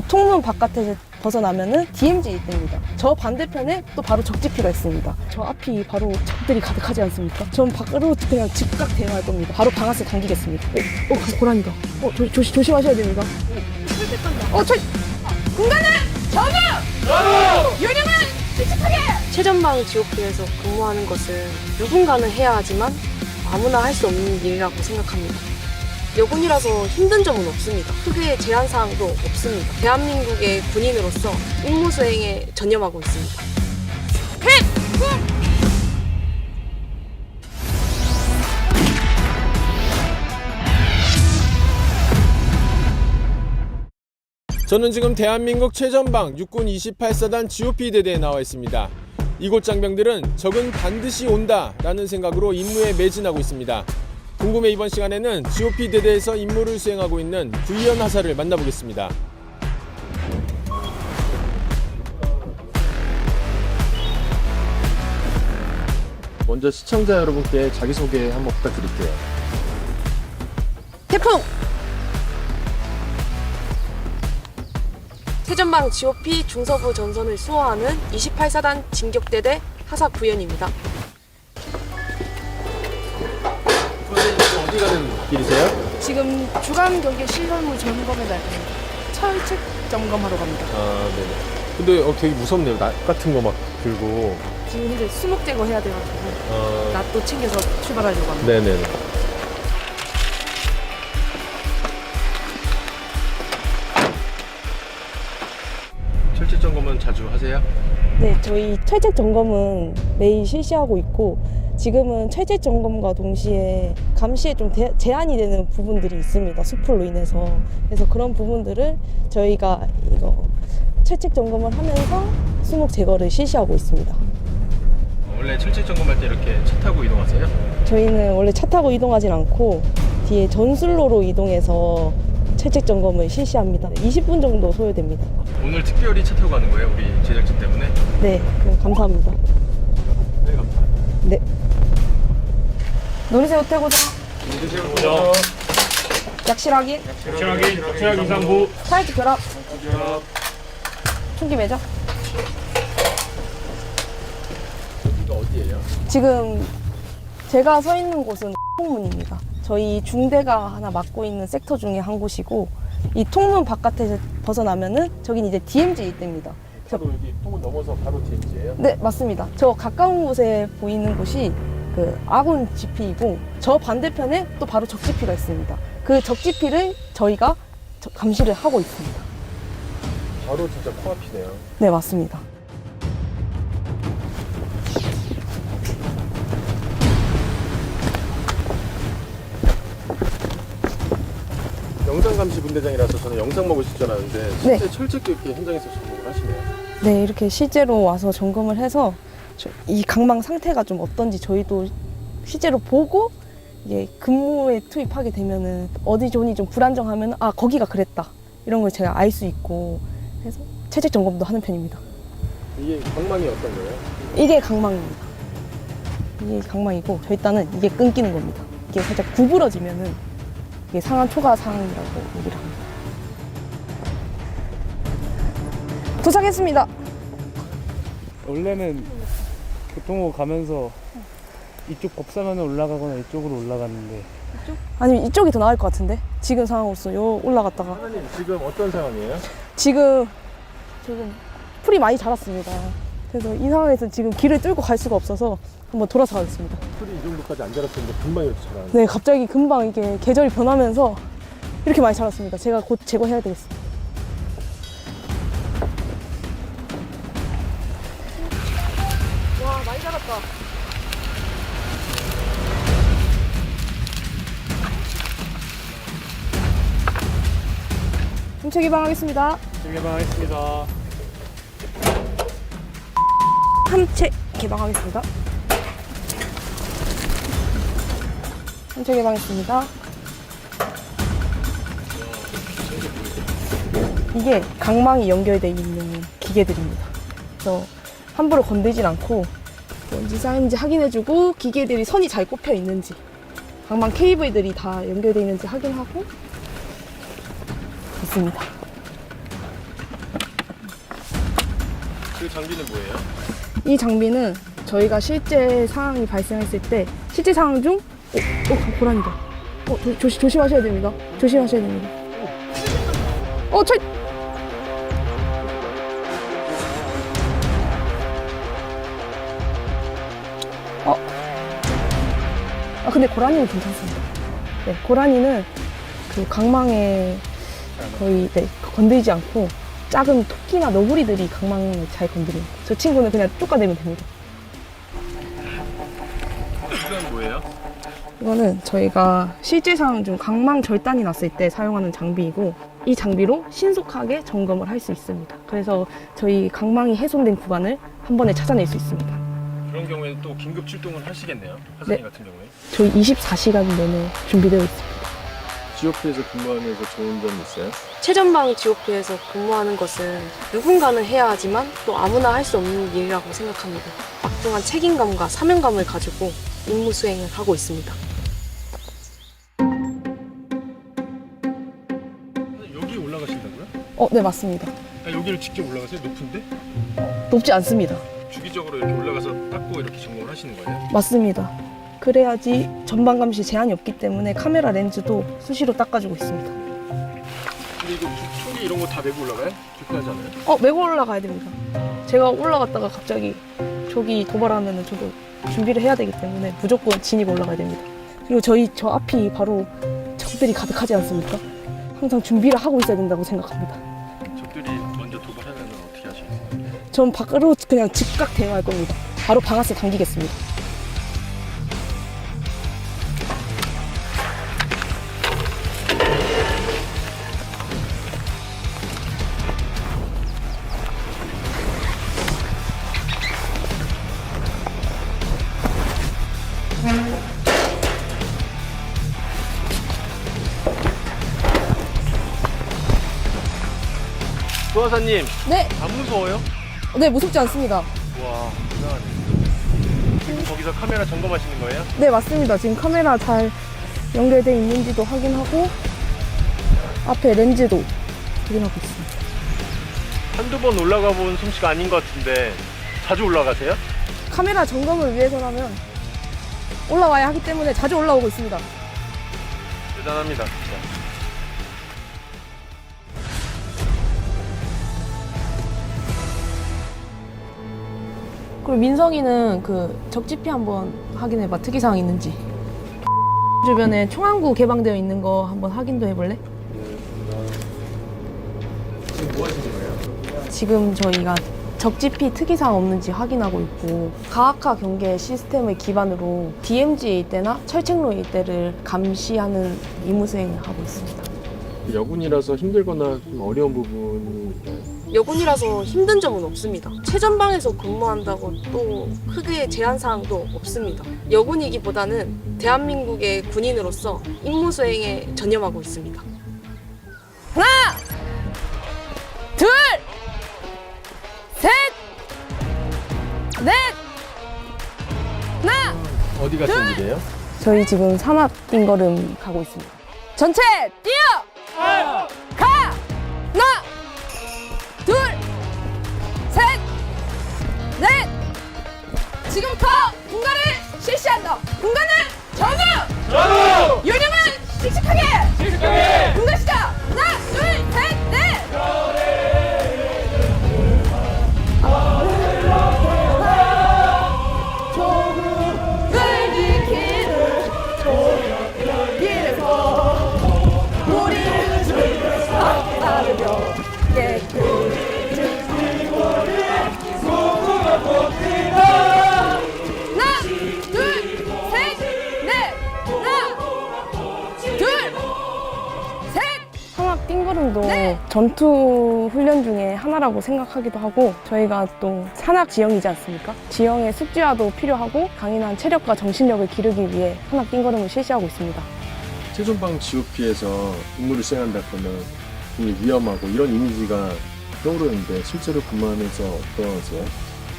이 통문 바깥에 벗어나면은 DMZ 뜹니다. 저 반대편에 또 바로 적지피가 있습니다. 저 앞이 바로 적들이 가득하지 않습니까? 전 밖으로 그냥 즉각 대응할 겁니다. 바로 방아쇠 당기겠습니다. 어, 어 고라니다. 어, 조, 조, 조심하셔야 됩니다. 어, 저 공간은 전혀! 유령은 최전방 GOP에서 근무하는 것은 누군가는 해야 하지만 아무나 할 수 없는 일이라고 생각합니다. 여군이라서 힘든 점은 없습니다. 크게 제한 사항도 없습니다. 대한민국의 군인으로서 임무 수행에 전념하고 있습니다. 저는 지금 대한민국 최전방 육군 28사단 GOP 대대에 나와 있습니다. 이곳 장병들은 적은 반드시 온다라는 생각으로 임무에 매진하고 있습니다. 궁금해 이번 시간에는 GOP 대대에서 임무를 수행하고 있는 구이연 하사를 만나보겠습니다. 먼저 시청자 여러분께 자기소개 한번 부탁드릴게요. 태풍! 최전방 GOP 중서부 전선을 수호하는 28사단 진격대대 하사 구현입니다. 길이세요? 지금 주간 경계 시설물 점검에 날 겁니다. 철책 점검하러 갑니다. 아, 네네. 근데 어, 되게 무섭네요. 낫 같은 거 막 들고. 지금 이제 수목 제거 해야 돼가지고 어, 낫도 챙겨서 출발하려고 합니다. 네네네. 철제 점검은 자주 하세요? 네, 저희 철책 점검은 매일 실시하고 있고 지금은 철책 점검과 동시에 감시에 좀 대- 제한이 되는 부분들이 있습니다. 수풀로 인해서 그래서 그런 부분들을 저희가 이거 철책 점검을 하면서 수목 제거를 실시하고 있습니다. 원래 철제 점검할 때 이렇게 차 타고 이동하세요? 저희는 원래 차 타고 이동하진 않고 뒤에 전술로로 이동해서 철책 점검을 실시합니다. 20분 정도 소요됩니다. 오늘 특별히 차 타고 가는 거예요? 우리 제작진 때문에? 네, 그럼 감사합니다. 네, 감사합니다. 네. 노리새 호텔고정 약실 확인 확실하게 확실하게 이상부 사이트 결합 총기 매장 여기가 어디예요? 지금 제가 서 있는 곳은 통문입니다. 저희 중대가 하나 맡고 있는 섹터 중에 한 곳이고 이 통문 바깥에 벗어나면은 저긴 이제 DMZ 뜹니다. 차도 여기 통을 넘어서 바로 DMZ예요? 네 맞습니다. 저 가까운 곳에 보이는 곳이 그 아군 GP이고 저 반대편에 또 바로 적 GP가 있습니다. 그적 GP를 저희가 저- 감시를 하고 있습니다. 바로 진짜 코앞이네요. 네 맞습니다. 영상 감시 분대장이라서 저는 영상 먹을 수 있줄 알았는데 네. 실제 철책도 이렇게 현장에서 점검을 하시네요. 네, 이렇게 실제로 와서 점검을 해서 저- 이 강망 상태가 좀 어떤지 저희도 실제로 보고 이게 근무에 투입하게 되면은 어디 존이 좀 불안정하면 아 거기가 그랬다 이런 걸 제가 알 수 있고 해서 체적 점검도 하는 편입니다. 이게 방망이 어떤 거예요? 이게 강망입니다. 이게 강망이고 저 일단은 이게 끊기는 겁니다. 이게 살짝 구부러지면은 이게 상한 초과 상황이라고 얘기를 합니다. 도착했습니다. 원래는 교통호 가면서 이쪽 법사면에 올라가거나 이쪽으로 올라갔는데 아니면 이쪽이 더 나을 것 같은데 지금 상황으로서 요 올라갔다가 하나님 지금 어떤 상황이에요? 지금 지금 풀이 많이 자랐습니다. 그래서 이 상황에서 지금 길을 뚫고 갈 수가 없어서 한번 돌아서 가겠습니다. 풀이 이 정도까지 안 자랐었는데 금방 이렇게 자라는 네, 갑자기 금방 이게 계절이 변하면서 이렇게 많이 자랐습니다. 제가 곧 제거해야 되겠습니다. 많이 자랐다. 훔쳐 개방하겠습니다. 개방하겠습니다. 함체 개방하겠습니다. 함체 개방했습니다. 이게 강망이 연결되어 있는 기계들입니다. 그래서 함부로 건들진 않고 뭔지 쌓인지 확인해주고 기계들이 선이 잘 꼽혀 있는지 강망 케이블들이 다 연결되어 있는지 확인하고 있습니다. 그 장비는 뭐예요? 이 장비는 저희가 실제 상황이 발생했을 때 실제 상황 중 어, 어 고라니다. 어 조, 조심하셔야 됩니다. 조심하셔야 됩니다. 어 저. 아 근데 고라니는 괜찮습니다. 네 고라니는 그 강망에 거의 네, 건드리지 않고 작은 토끼나 너구리들이 강망을 잘 건드려요. 저 친구는 그냥 쫓아내면 됩니다. 이건 뭐예요? 이거는 저희가 실제 상황 중 강망 절단이 났을 때 사용하는 장비이고 이 장비로 신속하게 점검을 할 수 있습니다. 그래서 저희 강망이 훼손된 구간을 한 번에 찾아낼 수 있습니다. 그런 경우에는 또 긴급 출동을 하시겠네요. 화사님 네. 같은 경우에. 저희 24시간 내내 준비되어 있습니다. GOP에서 근무하면서 좋은 점 있어요? 최전방 GOP에서 근무하는 것은 누군가는 해야 하지만 또 아무나 할 수 없는 일이라고 생각합니다. 막중한 책임감과 사명감을 가지고 임무 수행을 하고 있습니다. 여기 올라가신다고요? 어, 네, 맞습니다. 아, 여기를 직접 올라가세요? 높은데? 높지 않습니다. 주기적으로 이렇게 올라가서 닦고 이렇게 점검을 하시는 거예요? 맞습니다. 그래야지 전방 감시 제한이 없기 때문에 카메라 렌즈도 수시로 닦아주고 있습니다. 근데 이거 조- 초기 이런 거 다 메고 올라가요? 불편하잖아요. 어, 메고 올라가야 됩니다. 제가 올라갔다가 갑자기 저기 도발하면 저도 준비를 해야 되기 때문에 무조건 진입 올라가야 됩니다. 그리고 저희 저 앞이 바로 적들이 가득하지 않습니까? 항상 준비를 하고 있어야 된다고 생각합니다. 전 밖으로 그냥 즉각 대응할 겁니다. 바로 방아쇠 당기겠습니다. 조화사님 네, 안 무서워요? 네 무섭지 않습니다. 와 대단하네. 지금 거기서 카메라 점검하시는 거예요? 네 맞습니다. 지금 카메라 잘 연결돼 있는지도 확인하고 앞에 렌즈도 확인하고 있습니다. 한두 번 올라가 본 솜씨가 아닌 것 같은데 자주 올라가세요? 카메라 점검을 위해서라면 올라와야 하기 때문에 자주 올라오고 있습니다. 대단합니다 진짜. 그리고 민성이는 그 적지피 한번 확인해봐. 특이사항 있는지. 주변에 총항구 개방되어 있는 거 한번 확인도 해볼래? 지금 뭐 하시는 거예요? 지금 저희가 적지피 특이사항 없는지 확인하고 있고 가학화 경계 시스템을 기반으로 DMZ일 때나 철책로일 때를 감시하는 임무 수행을 하고 있습니다. 여군이라서 힘들거나 좀 어려운 부분이 여군이라서 힘든 점은 없습니다. 최전방에서 근무한다고 또 크게 제한 사항도 없습니다. 여군이기보다는 대한민국의 군인으로서 임무 수행에 전념하고 있습니다. 둘, 셋, 넷, 하나. 어디 가시는 길이에요? 저희 지금 산악 띵걸음 가고 있습니다. 전체 뛰어! 지금부터 공간을 실시한다. 공간을 전후! 전후! 요령은 씩씩하게! 씩씩하게! 공간 시작! 전투 훈련 중에 하나라고 생각하기도 하고 저희가 또 산악 지형이지 않습니까? 지형의 숙지화도 필요하고 강인한 체력과 정신력을 기르기 위해 산악 띵구름을 실시하고 있습니다. 최전방 GOP에서 임무를 수행한다 그러면 굉장히 위험하고 이런 이미지가 떠오르는데 실제로 근무하면서 어떠세요?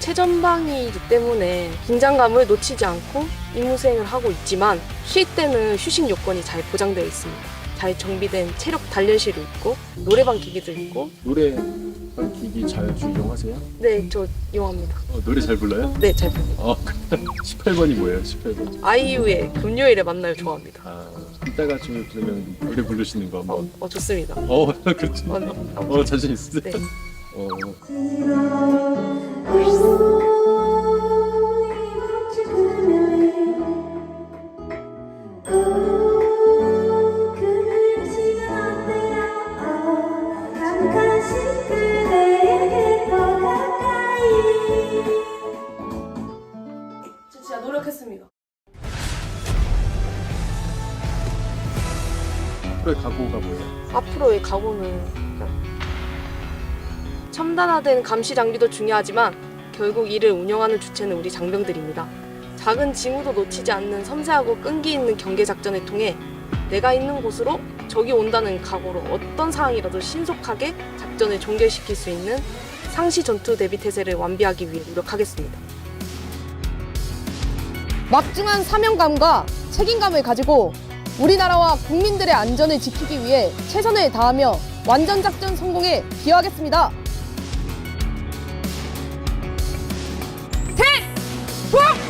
최전방이기 때문에 긴장감을 놓치지 않고 임무 수행을 하고 있지만 쉴 때는 휴식 요건이 잘 보장되어 있습니다. 잘 정비된 체력 단련실도 있고 노래방 기기도 있고 노래 기기 자주 이용하세요? 네 저 이용합니다. 어, 노래 잘 불러요? 네잘 부릅니다. 어, 18번이 뭐예요? 18번. 아이유의 금요일에 만나요 좋아합니다. 아, 이따가 좀 그러면 노래 부르시는 거 어, 한번. 어 좋습니다. 어, 그렇죠. 어, 네. 어, 자신 있으세요? 네. 어, 첨단화된 감시 장비도 중요하지만 결국 이를 운영하는 주체는 우리 장병들입니다. 작은 징후도 놓치지 않는 섬세하고 끈기 있는 경계 작전을 통해 내가 있는 곳으로 적이 온다는 각오로 어떤 상황이라도 신속하게 작전을 종결시킬 수 있는 상시 전투 대비 태세를 완비하기 위해 노력하겠습니다. 막중한 사명감과 책임감을 가지고 우리나라와 국민들의 안전을 지키기 위해 최선을 다하며 완전 작전 성공에 기여하겠습니다. 대! 국!